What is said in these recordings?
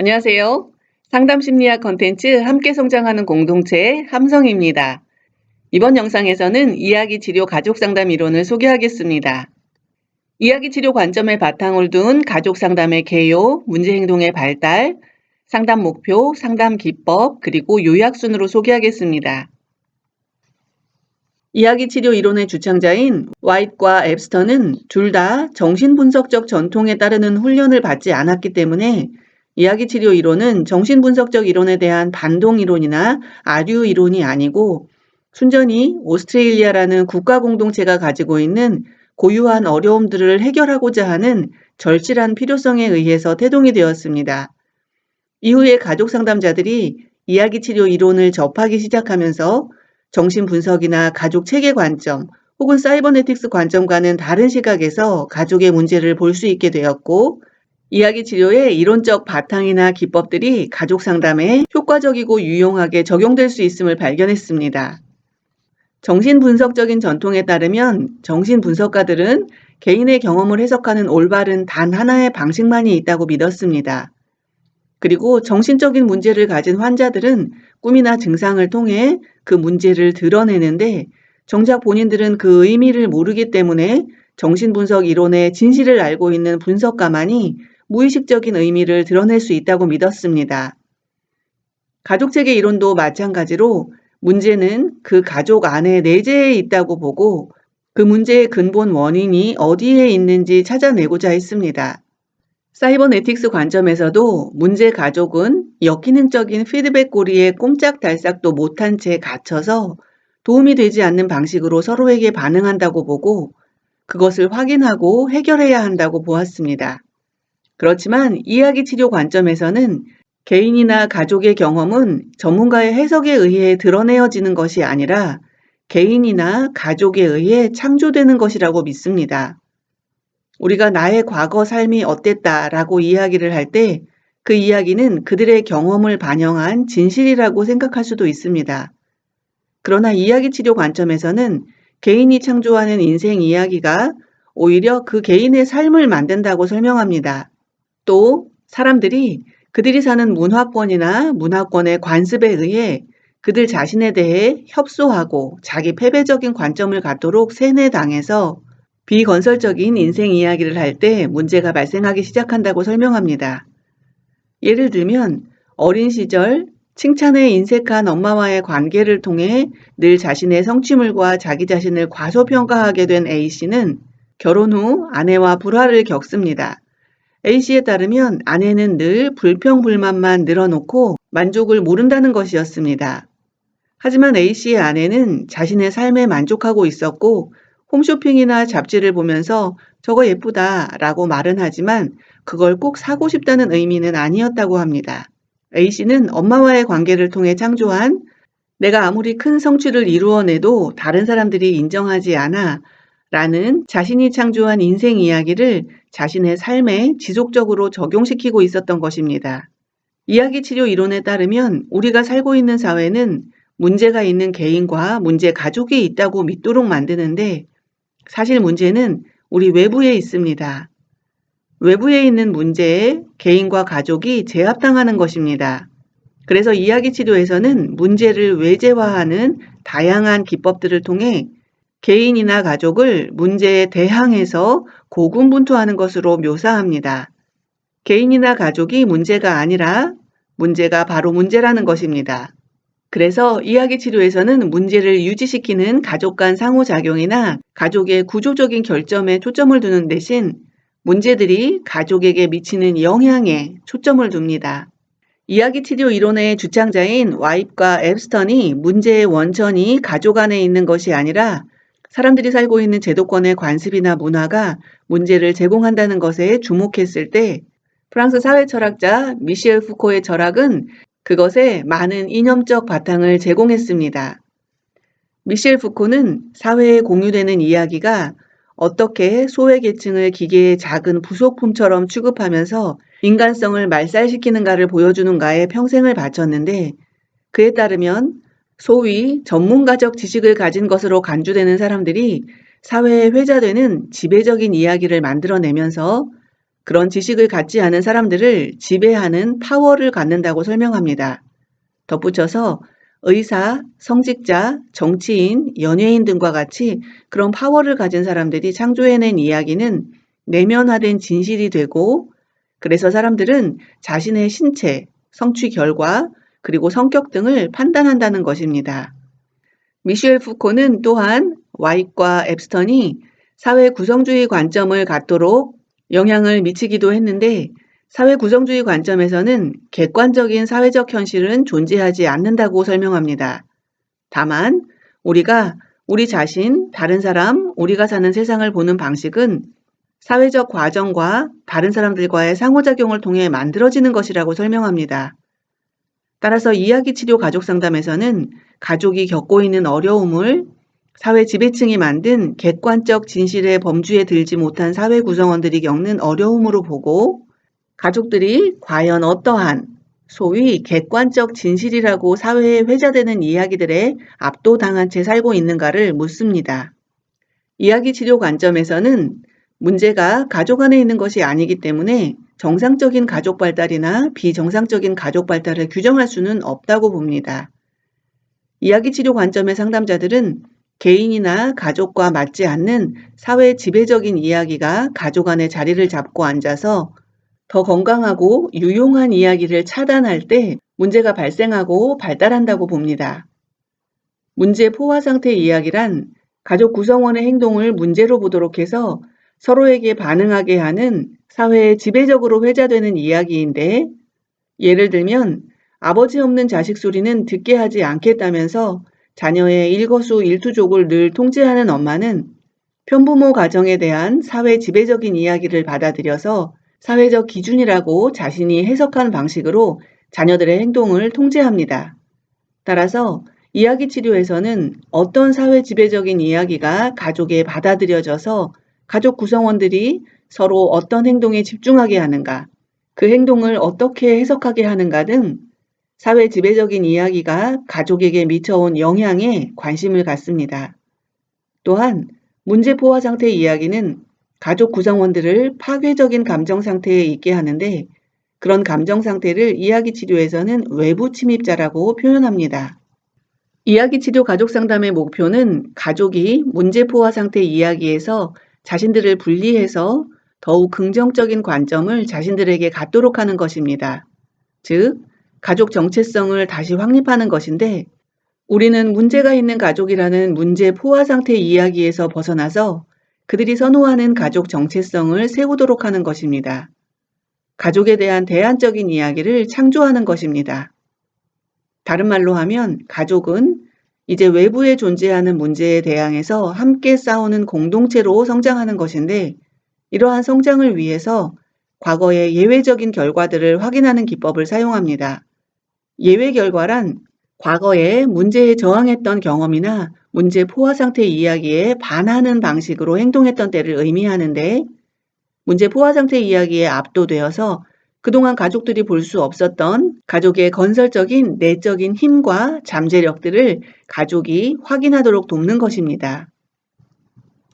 안녕하세요. 상담 심리학 컨텐츠 함께 성장하는 공동체 함성입니다. 이번 영상에서는 이야기 치료 가족 상담 이론을 소개하겠습니다. 이야기 치료 관점을 바탕으로 둔 가족 상담의 개요, 문제 행동의 발달, 상담 목표, 상담 기법, 그리고 요약 순으로 소개하겠습니다. 이야기 치료 이론의 주창자인 와이트과 앱스터는 둘다 정신분석적 전통에 따르는 훈련을 받지 않았기 때문에 이야기 치료 이론은 정신분석적 이론에 대한 반동 이론이나 아류 이론이 아니고 순전히 오스트레일리아라는 국가 공동체가 가지고 있는 고유한 어려움들을 해결하고자 하는 절실한 필요성에 의해서 태동이 되었습니다. 이후에 가족 상담자들이 이야기 치료 이론을 접하기 시작하면서 정신 분석이나 가족 체계 관점 혹은 사이버네틱스 관점과는 다른 시각에서 가족의 문제를 볼 수 있게 되었고 이야기 치료의 이론적 바탕이나 기법들이 가족 상담에 효과적이고 유용하게 적용될 수 있음을 발견했습니다. 정신분석적인 전통에 따르면 정신분석가들은 개인의 경험을 해석하는 올바른 단 하나의 방식만이 있다고 믿었습니다. 그리고 정신적인 문제를 가진 환자들은 꿈이나 증상을 통해 그 문제를 드러내는데 정작 본인들은 그 의미를 모르기 때문에 정신분석 이론의 진실을 알고 있는 분석가만이 무의식적인 의미를 드러낼 수 있다고 믿었습니다. 가족 체계 이론도 마찬가지로 문제는 그 가족 안에 내재해 있다고 보고 그 문제의 근본 원인이 어디에 있는지 찾아내고자 했습니다. 사이버네틱스 관점에서도 문제 가족은 역기능적인 피드백 고리에 꼼짝달싹도 못한 채 갇혀서 도움이 되지 않는 방식으로 서로에게 반응한다고 보고 그것을 확인하고 해결해야 한다고 보았습니다. 그렇지만 이야기 치료 관점에서는 개인이나 가족의 경험은 전문가의 해석에 의해 드러내어지는 것이 아니라 개인이나 가족에 의해 창조되는 것이라고 믿습니다. 우리가 나의 과거 삶이 어땠다라고 이야기를 할 때 그 이야기는 그들의 경험을 반영한 진실이라고 생각할 수도 있습니다. 그러나 이야기 치료 관점에서는 개인이 창조하는 인생 이야기가 오히려 그 개인의 삶을 만든다고 설명합니다. 또 사람들이 그들이 사는 문화권이나 문화권의 관습에 의해 그들 자신에 대해 협소하고 자기 패배적인 관점을 갖도록 세뇌당해서 비건설적인 인생 이야기를 할 때 문제가 발생하기 시작한다고 설명합니다. 예를 들면 어린 시절 칭찬에 인색한 엄마와의 관계를 통해 늘 자신의 성취물과 자기 자신을 과소평가하게 된 A씨는 결혼 후 아내와 불화를 겪습니다. A씨에 따르면 아내는 늘 불평불만만 늘어놓고 만족을 모른다는 것이었습니다. 하지만 A씨의 아내는 자신의 삶에 만족하고 있었고 홈쇼핑이나 잡지를 보면서 저거 예쁘다 라고 말은 하지만 그걸 꼭 사고 싶다는 의미는 아니었다고 합니다. A씨는 엄마와의 관계를 통해 창조한 내가 아무리 큰 성취를 이루어내도 다른 사람들이 인정하지 않아 라는 자신이 창조한 인생 이야기를 자신의 삶에 지속적으로 적용시키고 있었던 것입니다. 이야기 치료 이론에 따르면 우리가 살고 있는 사회는 문제가 있는 개인과 문제 가족이 있다고 믿도록 만드는데 사실 문제는 우리 외부에 있습니다. 외부에 있는 문제에 개인과 가족이 제압당하는 것입니다. 그래서 이야기 치료에서는 문제를 외제화하는 다양한 기법들을 통해 개인이나 가족을 문제에 대항해서 고군분투하는 것으로 묘사합니다. 개인이나 가족이 문제가 아니라 문제가 바로 문제라는 것입니다. 그래서 이야기 치료에서는 문제를 유지시키는 가족 간 상호작용이나 가족의 구조적인 결점에 초점을 두는 대신 문제들이 가족에게 미치는 영향에 초점을 둡니다. 이야기 치료 이론의 주창자인 와이프과 앱스턴이 문제의 원천이 가족 안에 있는 것이 아니라 사람들이 살고 있는 제도권의 관습이나 문화가 문제를 제공한다는 것에 주목했을 때 프랑스 사회 철학자 미셸 푸코의 철학은 그것에 많은 이념적 바탕을 제공했습니다. 미셸 푸코는 사회에 공유되는 이야기가 어떻게 소외계층을 기계의 작은 부속품처럼 취급하면서 인간성을 말살시키는가를 보여주는가에 평생을 바쳤는데 그에 따르면 소위 전문가적 지식을 가진 것으로 간주되는 사람들이 사회에 회자되는 지배적인 이야기를 만들어내면서 그런 지식을 갖지 않은 사람들을 지배하는 파워를 갖는다고 설명합니다. 덧붙여서 의사, 성직자, 정치인, 연예인 등과 같이 그런 파워를 가진 사람들이 창조해낸 이야기는 내면화된 진실이 되고 그래서 사람들은 자신의 신체, 성취 결과, 그리고 성격 등을 판단한다는 것입니다. 미셸 푸코는 또한 와이과 앱스턴이 사회 구성주의 관점을 갖도록 영향을 미치기도 했는데 사회 구성주의 관점에서는 객관적인 사회적 현실은 존재하지 않는다고 설명합니다. 다만 우리가 우리 자신, 다른 사람, 우리가 사는 세상을 보는 방식은 사회적 과정과 다른 사람들과의 상호작용을 통해 만들어지는 것이라고 설명합니다. 따라서 이야기 치료 가족 상담에서는 가족이 겪고 있는 어려움을 사회 지배층이 만든 객관적 진실의 범주에 들지 못한 사회 구성원들이 겪는 어려움으로 보고 가족들이 과연 어떠한 소위 객관적 진실이라고 사회에 회자되는 이야기들에 압도당한 채 살고 있는가를 묻습니다. 이야기 치료 관점에서는 문제가 가족 안에 있는 것이 아니기 때문에 정상적인 가족 발달이나 비정상적인 가족 발달을 규정할 수는 없다고 봅니다. 이야기 치료 관점의 상담자들은 개인이나 가족과 맞지 않는 사회 지배적인 이야기가 가족 안에 자리를 잡고 앉아서 더 건강하고 유용한 이야기를 차단할 때 문제가 발생하고 발달한다고 봅니다. 문제 포화 상태 이야기란 가족 구성원의 행동을 문제로 보도록 해서 서로에게 반응하게 하는 사회에 지배적으로 회자되는 이야기인데 예를 들면 아버지 없는 자식 소리는 듣게 하지 않겠다면서 자녀의 일거수 일투족을 늘 통제하는 엄마는 편부모 가정에 대한 사회 지배적인 이야기를 받아들여서 사회적 기준이라고 자신이 해석한 방식으로 자녀들의 행동을 통제합니다. 따라서 이야기 치료에서는 어떤 사회 지배적인 이야기가 가족에 받아들여져서 가족 구성원들이 서로 어떤 행동에 집중하게 하는가, 그 행동을 어떻게 해석하게 하는가 등 사회 지배적인 이야기가 가족에게 미쳐온 영향에 관심을 갖습니다. 또한 문제 포화 상태 이야기는 가족 구성원들을 파괴적인 감정 상태에 있게 하는데 그런 감정 상태를 이야기 치료에서는 외부 침입자라고 표현합니다. 이야기 치료 가족 상담의 목표는 가족이 문제 포화 상태 이야기에서 자신들을 분리해서 더욱 긍정적인 관점을 자신들에게 갖도록 하는 것입니다. 즉, 가족 정체성을 다시 확립하는 것인데, 우리는 문제가 있는 가족이라는 문제 포화 상태 이야기에서 벗어나서 그들이 선호하는 가족 정체성을 세우도록 하는 것입니다. 가족에 대한 대안적인 이야기를 창조하는 것입니다. 다른 말로 하면 가족은 이제 외부에 존재하는 문제에 대항해서 함께 싸우는 공동체로 성장하는 것인데 이러한 성장을 위해서 과거의 예외적인 결과들을 확인하는 기법을 사용합니다. 예외 결과란 과거에 문제에 저항했던 경험이나 문제 포화 상태 이야기에 반하는 방식으로 행동했던 때를 의미하는데 문제 포화 상태 이야기에 압도되어서 그동안 가족들이 볼 수 없었던 가족의 건설적인 내적인 힘과 잠재력들을 가족이 확인하도록 돕는 것입니다.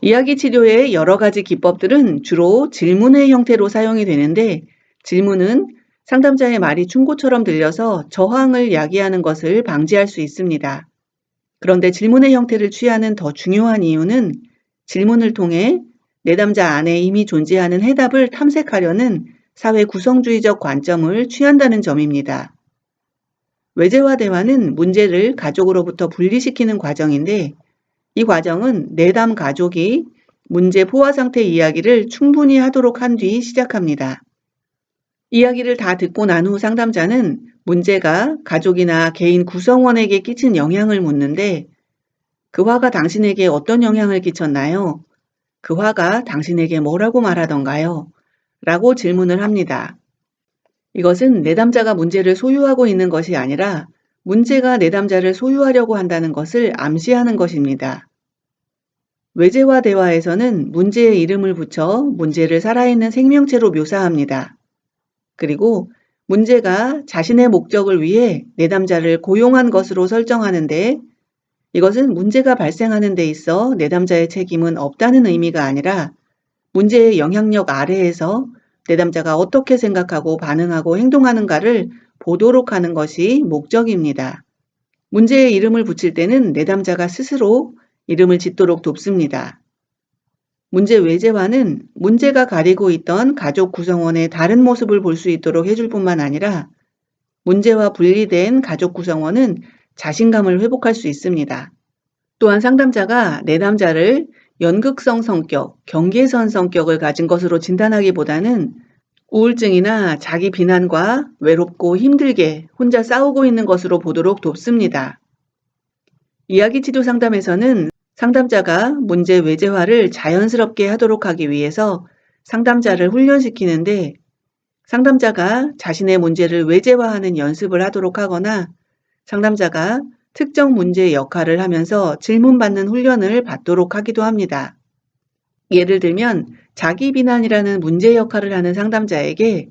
이야기 치료의 여러 가지 기법들은 주로 질문의 형태로 사용이 되는데 질문은 상담자의 말이 충고처럼 들려서 저항을 야기하는 것을 방지할 수 있습니다. 그런데 질문의 형태를 취하는 더 중요한 이유는 질문을 통해 내담자 안에 이미 존재하는 해답을 탐색하려는 사회 구성주의적 관점을 취한다는 점입니다. 외재화 대화는 문제를 가족으로부터 분리시키는 과정인데 이 과정은 내담 가족이 문제 포화 상태 이야기를 충분히 하도록 한 뒤 시작합니다. 이야기를 다 듣고 난 후 상담자는 문제가 가족이나 개인 구성원에게 끼친 영향을 묻는데 그 화가 당신에게 어떤 영향을 끼쳤나요? 그 화가 당신에게 뭐라고 말하던가요? 라고 질문을 합니다. 이것은 내담자가 문제를 소유하고 있는 것이 아니라 문제가 내담자를 소유하려고 한다는 것을 암시하는 것입니다. 외재화 대화에서는 문제의 이름을 붙여 문제를 살아있는 생명체로 묘사합니다. 그리고 문제가 자신의 목적을 위해 내담자를 고용한 것으로 설정하는데 이것은 문제가 발생하는 데 있어 내담자의 책임은 없다는 의미가 아니라 문제의 영향력 아래에서 내담자가 어떻게 생각하고 반응하고 행동하는가를 보도록 하는 것이 목적입니다. 문제에 이름을 붙일 때는 내담자가 스스로 이름을 짓도록 돕습니다. 문제 외제화는 문제가 가리고 있던 가족 구성원의 다른 모습을 볼 수 있도록 해줄 뿐만 아니라 문제와 분리된 가족 구성원은 자신감을 회복할 수 있습니다. 또한 상담자가 내담자를 연극성 성격, 경계선 성격을 가진 것으로 진단하기보다는 우울증이나 자기 비난과 외롭고 힘들게 혼자 싸우고 있는 것으로 보도록 돕습니다. 이야기 치료 상담에서는 상담자가 문제 외제화를 자연스럽게 하도록 하기 위해서 상담자를 훈련시키는데 상담자가 자신의 문제를 외제화하는 연습을 하도록 하거나 상담자가 특정 문제의 역할을 하면서 질문받는 훈련을 받도록 하기도 합니다. 예를 들면 자기 비난이라는 문제 역할을 하는 상담자에게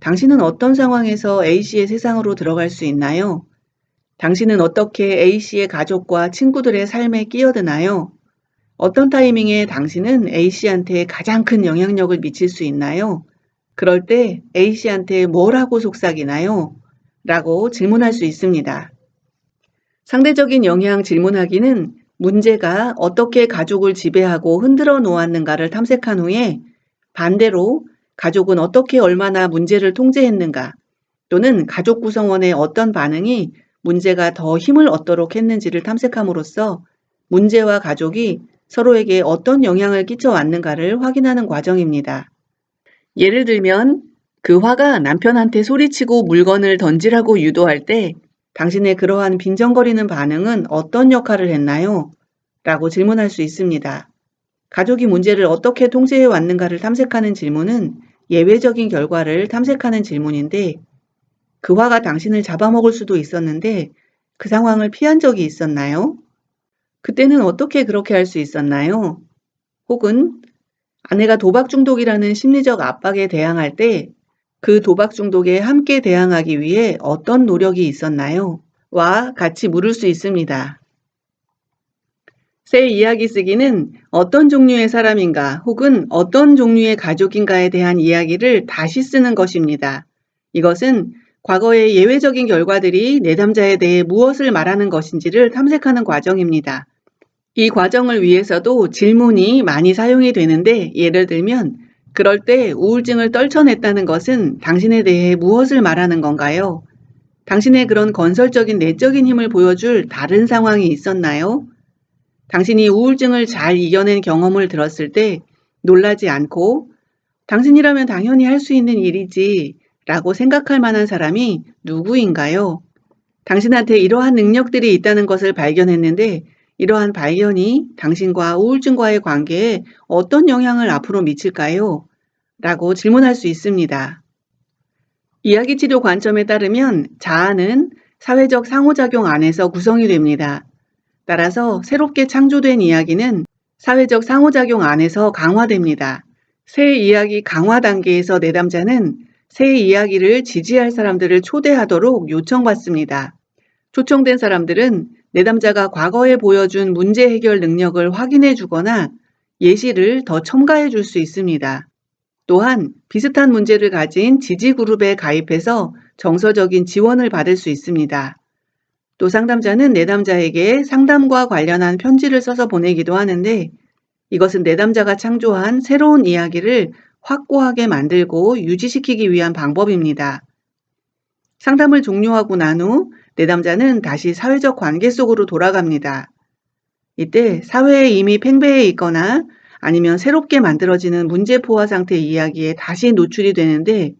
당신은 어떤 상황에서 A씨의 세상으로 들어갈 수 있나요? 당신은 어떻게 A씨의 가족과 친구들의 삶에 끼어드나요? 어떤 타이밍에 당신은 A씨한테 가장 큰 영향력을 미칠 수 있나요? 그럴 때 A씨한테 뭘 하고 속삭이나요? 라고 질문할 수 있습니다. 상대적인 영향 질문하기는 문제가 어떻게 가족을 지배하고 흔들어 놓았는가를 탐색한 후에 반대로 가족은 어떻게 얼마나 문제를 통제했는가 또는 가족 구성원의 어떤 반응이 문제가 더 힘을 얻도록 했는지를 탐색함으로써 문제와 가족이 서로에게 어떤 영향을 끼쳐 왔는가를 확인하는 과정입니다. 예를 들면 그 화가 남편한테 소리치고 물건을 던지라고 유도할 때 당신의 그러한 빈정거리는 반응은 어떤 역할을 했나요? 라고 질문할 수 있습니다. 가족이 문제를 어떻게 통제해 왔는가를 탐색하는 질문은 예외적인 결과를 탐색하는 질문인데 그 화가 당신을 잡아먹을 수도 있었는데 그 상황을 피한 적이 있었나요? 그때는 어떻게 그렇게 할 수 있었나요? 혹은 아내가 도박 중독이라는 심리적 압박에 대항할 때 그 도박 중독에 함께 대항하기 위해 어떤 노력이 있었나요? 와 같이 물을 수 있습니다. 새 이야기 쓰기는 어떤 종류의 사람인가 혹은 어떤 종류의 가족인가에 대한 이야기를 다시 쓰는 것입니다. 이것은 과거의 예외적인 결과들이 내담자에 대해 무엇을 말하는 것인지를 탐색하는 과정입니다. 이 과정을 위해서도 질문이 많이 사용이 되는데 예를 들면 그럴 때 우울증을 떨쳐냈다는 것은 당신에 대해 무엇을 말하는 건가요? 당신의 그런 건설적인 내적인 힘을 보여줄 다른 상황이 있었나요? 당신이 우울증을 잘 이겨낸 경험을 들었을 때 놀라지 않고 당신이라면 당연히 할 수 있는 일이지 라고 생각할 만한 사람이 누구인가요? 당신한테 이러한 능력들이 있다는 것을 발견했는데 이러한 발견이 당신과 우울증과의 관계에 어떤 영향을 앞으로 미칠까요? 라고 질문할 수 있습니다. 이야기 치료 관점에 따르면 자아는 사회적 상호작용 안에서 구성이 됩니다. 따라서 새롭게 창조된 이야기는 사회적 상호작용 안에서 강화됩니다. 새 이야기 강화 단계에서 내담자는 새 이야기를 지지할 사람들을 초대하도록 요청받습니다. 초청된 사람들은 내담자가 과거에 보여준 문제 해결 능력을 확인해 주거나 예시를 더 첨가해 줄 수 있습니다. 또한 비슷한 문제를 가진 지지 그룹에 가입해서 정서적인 지원을 받을 수 있습니다. 또 상담자는 내담자에게 상담과 관련한 편지를 써서 보내기도 하는데 이것은 내담자가 창조한 새로운 이야기를 확고하게 만들고 유지시키기 위한 방법입니다. 상담을 종료하고 난 후 내담자는 다시 사회적 관계 속으로 돌아갑니다. 이때 사회에 이미 팽배해 있거나 아니면 새롭게 만들어지는 문제 포화 상태 이야기에 다시 노출이 되는데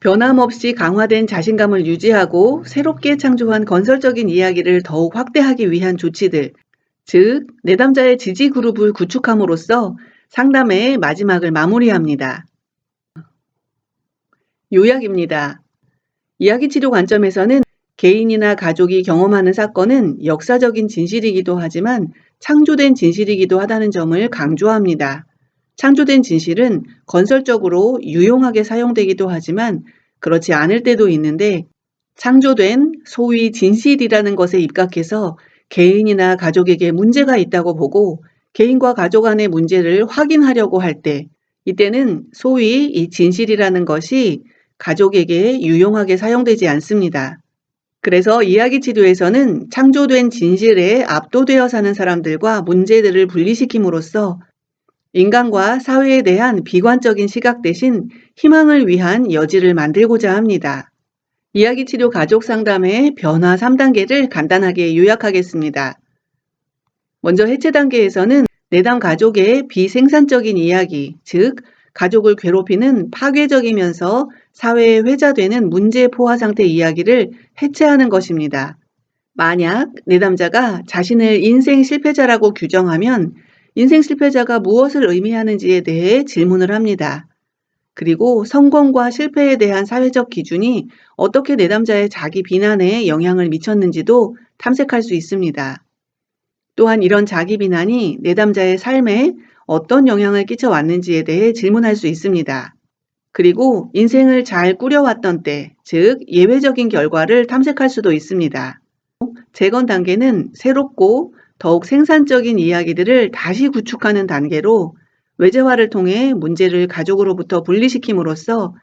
변함없이 강화된 자신감을 유지하고 새롭게 창조한 건설적인 이야기를 더욱 확대하기 위한 조치들, 즉, 내담자의 지지 그룹을 구축함으로써 상담의 마지막을 마무리합니다. 요약입니다. 이야기 치료 관점에서는 개인이나 가족이 경험하는 사건은 역사적인 진실이기도 하지만 창조된 진실이기도 하다는 점을 강조합니다. 창조된 진실은 건설적으로 유용하게 사용되기도 하지만 그렇지 않을 때도 있는데 창조된 소위 진실이라는 것에 입각해서 개인이나 가족에게 문제가 있다고 보고 개인과 가족 간의 문제를 확인하려고 할 때 이때는 소위 이 진실이라는 것이 가족에게 유용하게 사용되지 않습니다. 그래서 이야기 치료에서는 창조된 진실에 압도되어 사는 사람들과 문제들을 분리시킴으로써 인간과 사회에 대한 비관적인 시각 대신 희망을 위한 여지를 만들고자 합니다. 이야기 치료 가족 상담의 변화 3단계를 간단하게 요약하겠습니다. 먼저 해체 단계에서는 내담 가족의 비생산적인 이야기, 즉 가족을 괴롭히는 파괴적이면서 사회에 회자되는 문제 포화 상태 이야기를 해체하는 것입니다. 만약 내담자가 자신을 인생 실패자라고 규정하면 인생 실패자가 무엇을 의미하는지에 대해 질문을 합니다. 그리고 성공과 실패에 대한 사회적 기준이 어떻게 내담자의 자기 비난에 영향을 미쳤는지도 탐색할 수 있습니다. 또한 이런 자기 비난이 내담자의 삶에 어떤 영향을 끼쳐왔는지에 대해 질문할 수 있습니다. 그리고 인생을 잘 꾸려왔던 때, 즉 예외적인 결과를 탐색할 수도 있습니다. 재건 단계는 새롭고 더욱 생산적인 이야기들을 다시 구축하는 단계로 외재화를 통해 문제를 가족으로부터 분리시킴으로써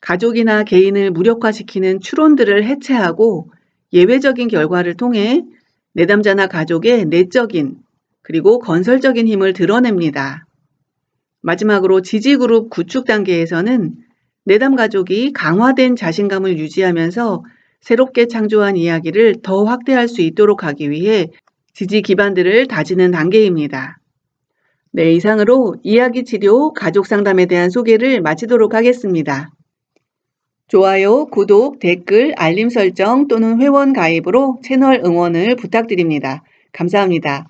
가족이나 개인을 무력화시키는 추론들을 해체하고 예외적인 결과를 통해 내담자나 가족의 내적인 그리고 건설적인 힘을 드러냅니다. 마지막으로 지지그룹 구축 단계에서는 내담 가족이 강화된 자신감을 유지하면서 새롭게 창조한 이야기를 더 확대할 수 있도록 하기 위해 지지 기반들을 다지는 단계입니다. 네, 이상으로 이야기 치료 가족 상담에 대한 소개를 마치도록 하겠습니다. 좋아요, 구독, 댓글, 알림 설정 또는 회원 가입으로 채널 응원을 부탁드립니다. 감사합니다.